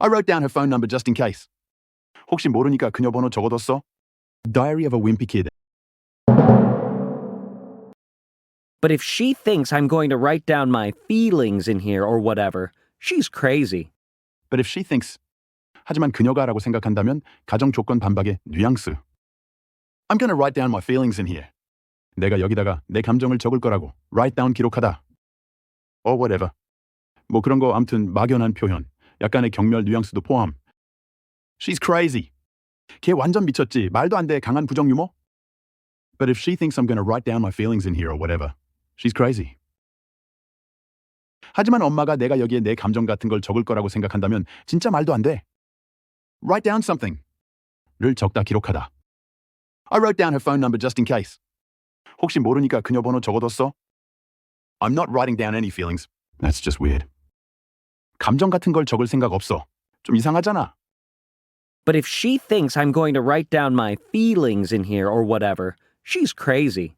I wrote down her phone number just in case. 혹시 모르니까 그녀 번호 적어뒀어? Diary of a Wimpy Kid. But if she thinks I'm going to write down my feelings in here or whatever, she's crazy. But if she thinks 하지만 그녀가라고 생각한다면 가정 조건 반박의 뉘앙스. I'm gonna write down my feelings in here. 내가 여기다가 내 감정을 적을 거라고 write down 기록하다. or whatever. 뭐 그런 거 암튼 막연한 표현, 약간의 경멸 뉘앙스도 포함. She's crazy. 걔 완전 미쳤지. 말도 안 돼. 강한 부정 유머. But if she thinks I'm gonna write down my feelings in here or whatever, she's crazy. 하지만 엄마가 내가 여기에 내 감정 같은 걸 적을 거라고 생각한다면 진짜 말도 안 돼. Write down something. 를 적다 기록하다. I wrote down her phone number just in case. 혹시 모르니까 그녀 번호 적어뒀어? I'm not writing down any feelings. That's just weird. 감정 같은 걸 적을 생각 없어. 좀 이상하잖아. But if she thinks I'm going to write down my feelings in here or whatever, she's crazy.